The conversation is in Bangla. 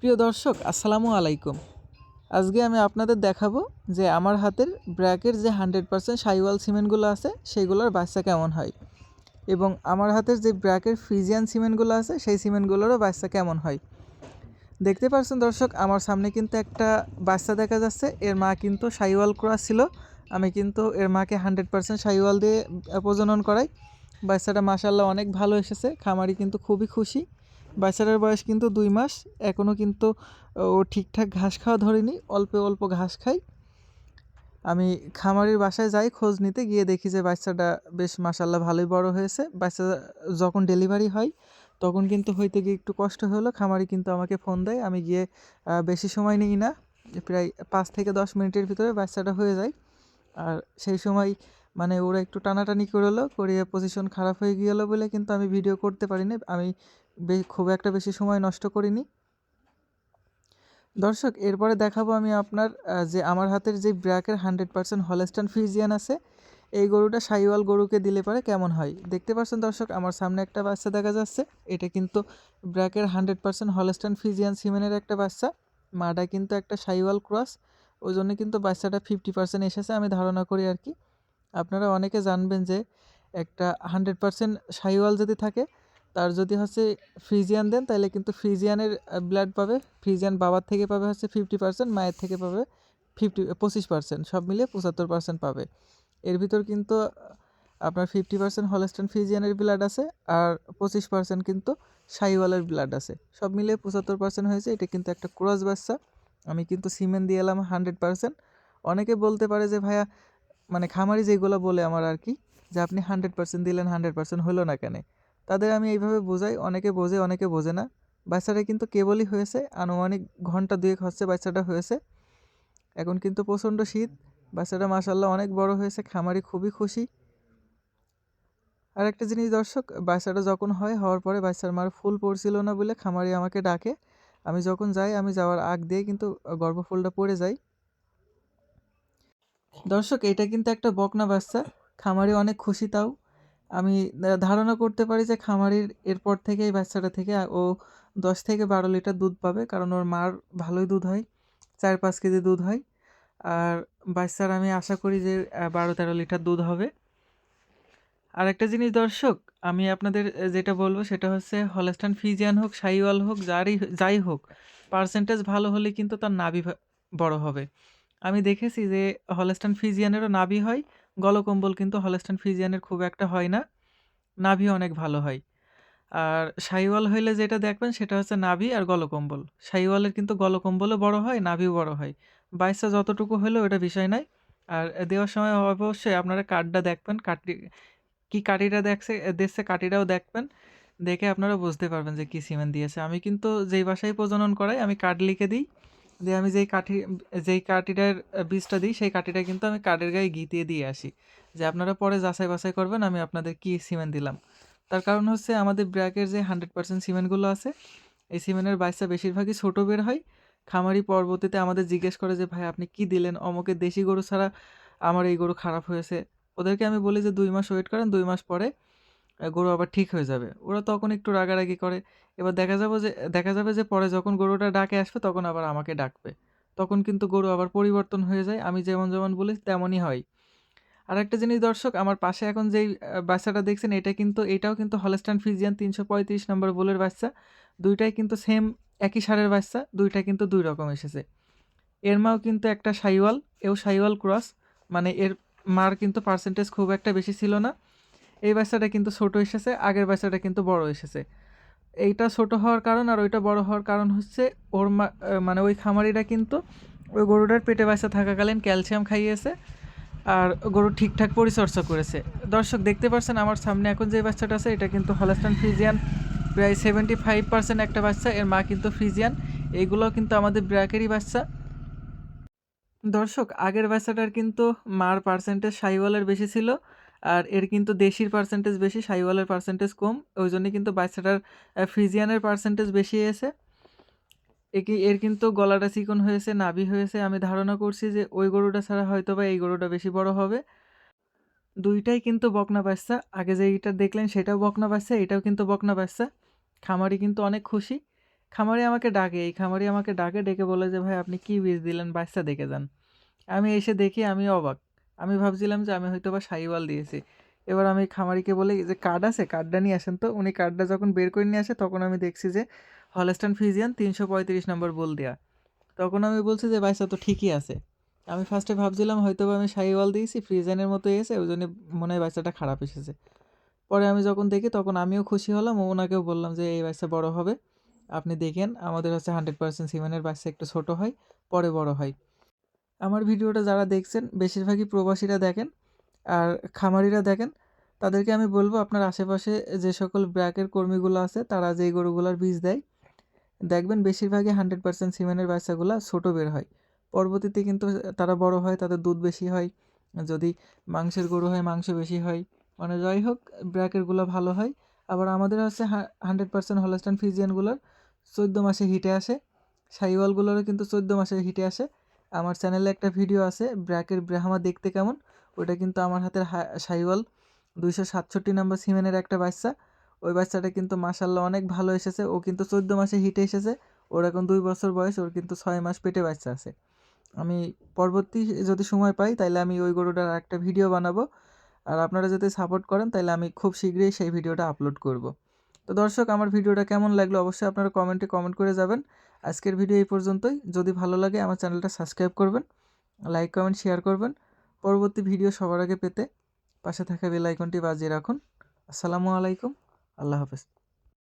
প্রিয় দর্শক, আসসালামু আলাইকুম। আজকে আমি আপনাদের দেখাবো যে আমার হাতের ব্র্যাকের যে হান্ড্রেড পার্সেন্ট সাইওয়াল সিমেন্টগুলো আছে, সেইগুলোর বাচ্চা কেমন হয় এবং আমার হাতের যে ব্র্যাকের ফ্রিজিয়ান সিমেন্টগুলো আছে, সেই সিমেন্টগুলোরও বাচ্চা কেমন হয়। দেখতে পাচ্ছেন দর্শক, আমার সামনে কিন্তু একটা বাচ্চা দেখা যাচ্ছে, এর মা কিন্তু সাইওয়াল ক্রস ছিল। আমি কিন্তু এর মাকে হান্ড্রেড পার্সেন্ট সাইওয়াল দিয়ে প্রজনন করাই। বাচ্চাটা মাসাল্লাহ অনেক ভালো এসেছে, খামারি কিন্তু খুবই খুশি। বাচ্চাটার বয়স কিন্তু দুই মাস এখনও কিন্তু, ও ঠিকঠাক ঘাস খাওয়া ধরেনি, অল্প অল্প ঘাস খাই। আমি খামারির বাসায় যাই, খোঁজ নিতে গিয়ে দেখি যে বাচ্চাটা বেশ মাসাল্লাহ ভালোই বড় হয়েছে। বাচ্চা যখন ডেলিভারি হয়, তখন কিন্তু হইতে গিয়ে একটু কষ্ট হলো। খামারি কিন্তু আমাকে ফোন দেয়, আমি গিয়ে বেশি সময় নিই না। প্রায় পাঁচ থেকে দশ মিনিটের ভিতরে বাচ্চাটা হয়ে যায়। আর সেই সময় মানে ওরা একটু টানাটানি করল, করিয়ে পজিশন খারাপ হয়ে গেলো বলে কিন্তু আমি ভিডিও করতে পারিনি। আমি খুব একটা বেশি সময় নষ্ট করিনি। দর্শক, এরপরে দেখাবো আমি আপনার যে আমার হাতের যে ব্র্যাকের হান্ড্রেড পার্সেন্ট হলেস্টান ফিজিয়ান আছে, এই গরুটা সাইওয়াল গরুকে দিলে পারে কেমন হয়? দেখতে পাচ্ছেন দর্শক, আমার সামনে একটা বাচ্চা দেখা যাচ্ছে, এটা কিন্তু ব্র্যাকের হান্ড্রেড পার্সেন্ট হলেস্টান ফিজিয়ান সিমেনের একটা বাচ্চা, মাটা কিন্তু একটা সাইওয়াল ক্রস, ওই জন্য কিন্তু বাচ্চাটা ফিফটি পার্সেন্ট এসেছে আমি ধারণা করি আর কি। আপনারা অনেকে জানবেন যে একটা হান্ড্রেড পার্সেন্ট সাইওয়াল যদি থাকে তার যদি হচ্ছে ফ্রিজিয়ান দেন তাহলে কিন্তু ফ্রিজিয়ানের ব্লাড পাবে। ফ্রিজিয়ান বাবার থেকে পাবে হচ্ছে ফিফটি পার্সেন্ট মায়ের থেকে পাবে ফিফটি পঁচিশ পার্সেন্ট সব মিলিয়ে পঁচাত্তর পার্সেন্ট পাবে। এর ভিতর কিন্তু আপনার ফিফটি পার্সেন্ট হলস্টান ফ্রিজিয়ানের ব্লাড আছে আর পঁচিশ পার্সেন্ট কিন্তু সাইওয়ালের ব্লাড আছে। সব মিলিয়ে পঁচাত্তর পার্সেন্ট হয়েছে। এটা কিন্তু একটা ক্রস বাচ্চা। আমি কিন্তু সিমেন্ট দিয়ে এলাম হান্ড্রেড পার্সেন্ট অনেকে বলতে পারে যে, ভাইয়া মানে খামারি যেগুলো বলে আমার আর কি, যে আপনি হান্ড্রেড পার্সেন্ট দিলেন হান্ড্রেড পার্সেন্ট হলো না কেন? তাদের আমি এইভাবে বোঝাই, অনেকে বোঝে অনেকে বোঝে না। বাচ্চাটা কিন্তু কেবলই হয়েছে, আনুমানিক ঘণ্টা দুয়েক হচ্ছে বাচ্চাটা হয়েছে। এখন কিন্তু প্রচণ্ড শীত, বাচ্চাটা মাসাল্লাহ অনেক বড় হয়েছে, খামারি খুবই খুশি। আর একটা জিনিস দর্শক, বাচ্চাটা যখন হয়, হওয়ার পরে বাচ্চার মার ফুল পড়ছিল না বলে খামারি আমাকে ডাকে। আমি যখন যাই, আমি যাওয়ার আগ দিয়ে কিন্তু গর্ভফুলটা পড়ে যাই। দর্শক, এটা কিন্তু একটা বকনা বাচ্চা, খামারি অনেক খুশি তাও। আমি ধারণা করতে পারি যে খামারির এরপর থেকে এই বাচ্চাটা থেকে ও দশ থেকে বারো লিটার দুধ পাবে। কারণ ওর মার ভালোই দুধ হয়, চার পাঁচ কেজি দুধ হয়। আর বাচ্চার আমি আশা করি যে বারো তেরো লিটার দুধ হবে। আর একটা জিনিস দর্শক, আমি আপনাদের যেটা বলব সেটা হচ্ছে হলস্টান ফিজিয়ান হোক সাইওয়াল হোক, যারই, যাই হোক পার্সেন্টেজ ভালো হলে কিন্তু তার ভা- বড় হবে। আমি দেখেছি যে হলস্টান ফিজিয়ানেরও নাভি হয় গলকম্বল কিন্তু হলস্টান ফিজিয়ানের খুব একটা হয় না। নাভি অনেক ভালো হয়। আর সাইওয়াল হইলে যেটা দেখবেন সেটা হচ্ছে নাভি আর গলকম্বল। সাইওয়ালের কিন্তু গলকম্বলও বড় হয়, নাভিও বড় হয়। বাইসটা যতটুকু হলেও এটা বিষয় নাই আর দেওয়ার সময় অবশ্যই আপনারা কাঠটা দেখবেন, কাঠটি কি কাটিটা দেখছে দেখছে কাঠিটাও দেখবেন। দেখে আপনারা বুঝতে পারবেন যে কী সিমেন্ট দিয়েছে। আমি কিন্তু যেই বাসায় প্রজনন করাই, আমি কাঠ লিখে দিই। দিয়ে আমি যেই কাঠি, যেই কাঠিটার বীজটা দিই, সেই কাঠিটা কিন্তু আমি কাঠের গায়ে গিতিয়ে দিয়ে আসি। যে আপনারা পরে যাচাই বাছাই করবেন, আমি আপনাদের কী সিমেন্ট দিলাম। তার কারণ হচ্ছে আমাদের ব্র্যাকের যে হান্ড্রেড পার্সেন্ট সিমেন্টগুলো আছে, এই সিমেন্টের বাচ্চা বেশিরভাগই ছোটো বের হয়। খামারি পরবর্তীতে আমাদের জিজ্ঞেস করে যে, ভাই, আপনি কি দিলেন? অমুকের দেশি গরু ছাড়া আমার এই গরু খারাপ হয়েছে। ওদেরকে আমি বলি যে, দুই মাস ওয়েট করেন, দুই মাস পরে গরু আবার ঠিক হয়ে যাবে। ওরা তখন একটু রাগারাগি করে। এবার দেখা যাবে যে, দেখা যাবে যে পরে যখন গরুটা ডাকে আসবে, তখন আবার আমাকে ডাকবে। তখন কিন্তু গরু আবার পরিবর্তন হয়ে যায়। আমি যেমন যেমন বলি, তেমনই হয়। আর একটা জিনিস দর্শক, আমার পাশে এখন যেই বাচ্চাটা দেখছেন, এটা কিন্তু, এটাও কিন্তু হলস্টান ফিজিয়ান তিনশো পঁয়ত্রিশ নম্বর বোলের বাচ্চা। দুইটাই কিন্তু সেম একই সারের বাচ্চা, দুইটা কিন্তু দুই রকম এসেছে। এর মাও কিন্তু একটা সাইওয়াল, এও সাইওয়াল ক্রস। মানে এর মার কিন্তু পার্সেন্টেজ খুব একটা বেশি ছিল না। এই বাচ্চাটা কিন্তু ছোট এসেছে, আগের বাচ্চাটা কিন্তু বড় এসেছে। এইটা ছোট হওয়ার কারণ আর ওইটা বড় হওয়ার কারণ হচ্ছে ওর মানে ওই খামারিরা কিন্তু ওই গরুটার পেটে বাচ্চা থাকাকালীন ক্যালসিয়াম খাইয়েছে আর গরু ঠিকঠাক পরিচর্যা করেছে। দর্শক, দেখতে পাচ্ছেন আমার সামনে এখন যে বাচ্চাটা আছে, এটা কিন্তু হলস্টান ফ্রিজিয়ান প্রায় সেভেন্টি ফাইভ পার্সেন্ট একটা বাচ্চা, এর মা কিন্তু ফ্রিজিয়ান এইগুলোও কিন্তু আমাদের ব্র্যাকেরই বাচ্চা। দর্শক, আগের বাচ্চাটার কিন্তু মার পার্সেন্টেজ সাইওয়ালের বেশি ছিল। আর এর কিন্তু দেশির পার্সেন্টেজ বেশি সাইওয়ালের পার্সেন্টেজ কম। ওই জন্য কিন্তু বাচ্চাটার ফ্রিজিয়ানের পার্সেন্টেজ বেশি এসে একে, এর কিন্তু গলাটা চিকন হয়েছে, নাভি হয়েছে। আমি ধারণা করছি যে ওই গরুটা ছাড়া হয়তো বা এই গরুটা বেশি বড় হবে। দুইটাই কিন্তু বকনা বাচ্চা। আগে যে এইটা দেখলেন সেটাও বকনা বাচ্চা, এটাও কিন্তু বকনা বাচ্চা। খামারি কিন্তু অনেক খুশি। খামারি আমাকে ডাকে, এই খামারি আমাকে ডাকে, ডেকে বলে যে, ভাই, আপনি কী বীজ দিলেন? বাচ্চা দেখে যান। আমি এসে দেখি, আমি অবাক। আমি ভাবছিলাম যে আমি হয়তো বা সাইওয়াল দিয়েছি। এবার আমি খামারিকে বলি যে, কার্ড আছে? কার্ডটা নিয়ে আসেন তো। উনি কার্ডটা যখন বের করে নিয়ে আসে, তখন আমি দেখছি যে হলস্টান ফিজিয়ান তিনশো পঁয়ত্রিশ নম্বর বল দেওয়া তখন আমি বলছি যে বাচ্চা তো ঠিকই আছে। আমি ফার্স্টে ভাবছিলাম হয়তো বা আমি সাইওয়াল দিয়েছি, ফ্রিজেনের মতো এসে ওই জন্য মনে হয় বাচ্চাটা খারাপ এসেছে। পরে আমি যখন দেখি, তখন আমিও খুশি হলাম, ওনাকেও বললাম যে, এই বাচ্চা বড় হবে, আপনি দেখেন, আমাদের হচ্ছে হান্ড্রেড পার্সেন্ট সিমেন্টের বাচ্চা একটু ছোটো হয়, পরে বড় হয়। আমার ভিডিওটা যারা দেখছেন, বেশিরভাগই প্রবাসীরা দেখেন আর খামারিরা দেখেন, তাদেরকে আমি বলব আপনার আশেপাশে যে সকল ব্র্যাকের কর্মীগুলো আছে, তারা যেই গরুগুলার বীজ দেয়, দেখবেন বেশিরভাগই হান্ড্রেড পার্সেন্ট সিমেন্টের বাচ্চাগুলো ছোটো বের হয়। পরবর্তীতে কিন্তু তারা বড় হয়, তাদের দুধ বেশি হয়, যদি মাংসের গরু হয়, মাংস বেশি হয় মানে যাই হোক, ব্র্যাকেরগুলো ভালো হয়। আবার আমাদের হচ্ছে হান্ড্রেড পার্সেন্ট হলস্টান ফিজিয়ানগুলোর চোদ্দ মাসে হিটে আসে, সাইওয়ালগুলোরও কিন্তু চোদ্দ মাসে হিটে আসে আমার চ্যানেলে একটা ভিডিও আছে, ব্র্যাকের ব্রাহ্মা দেখতে কেমন? ওটা কিন্তু আমার হাতের সাইওয়াল। দুইশো সাতষট্টি নম্বর সিমেনের একটা বাচ্চা। ওই বাচ্চাটা কিন্তু মাসাল্লাহ অনেক ভালো এসেছে। ও কিন্তু চোদ্দ মাসে হিটে এসেছে। ওর এখন দুই বছর বয়স, ওর কিন্তু ছয় মাস পেটে বাচ্চা আছে। আমি পরবর্তী যদি সময় পাই তাহলে আমি ওই গরুটার একটা ভিডিও বানাবো। আর আপনারা যদি সাপোর্ট করেন তাহলে আমি খুব শীঘ্রই সেই ভিডিওটা আপলোড করব। তো দর্শক, আমার ভিডিওটা কেমন লাগল অবশ্যই আপনারা কমেন্টে কমেন্ট করে যাবেন। আজকের ভিডিও এই পর্যন্তই। যদি ভালো লাগে, আমার চ্যানেলটা সাবস্ক্রাইব করবেন লাইক কমেন্ট শেয়ার করবেন। পরবর্তী ভিডিও সবার আগে পেতে পাশে থাকা বেল আইকনটি বাজিয়ে রাখুন। আসসালামু আলাইকুম। আল্লাহ হাফেজ।